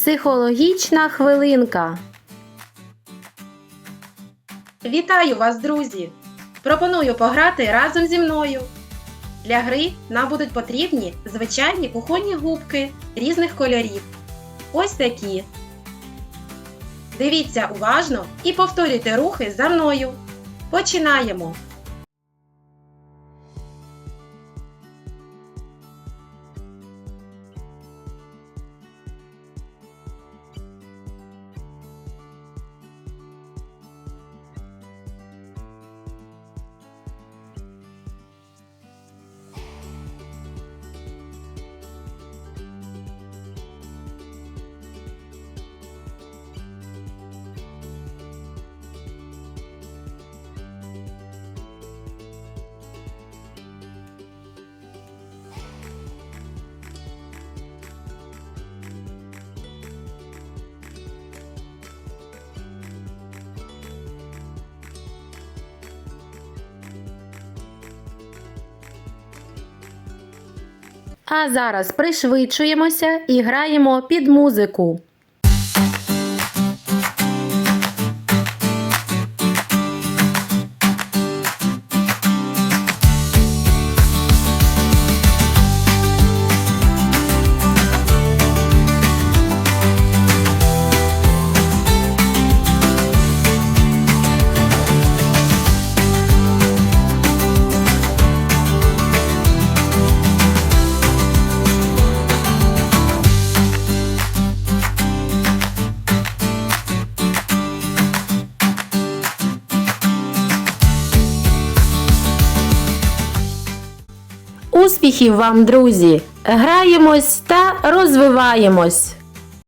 Психологічна хвилинка. Вітаю вас, друзі! Пропоную пограти разом зі мною. Для гри нам будуть потрібні звичайні кухонні губки різних кольорів. Ось такі. Дивіться уважно і повторюйте рухи за мною. Починаємо! А зараз пришвидшуємося і граємо під музику. Успіхів вам, друзі! Граємось та розвиваємось!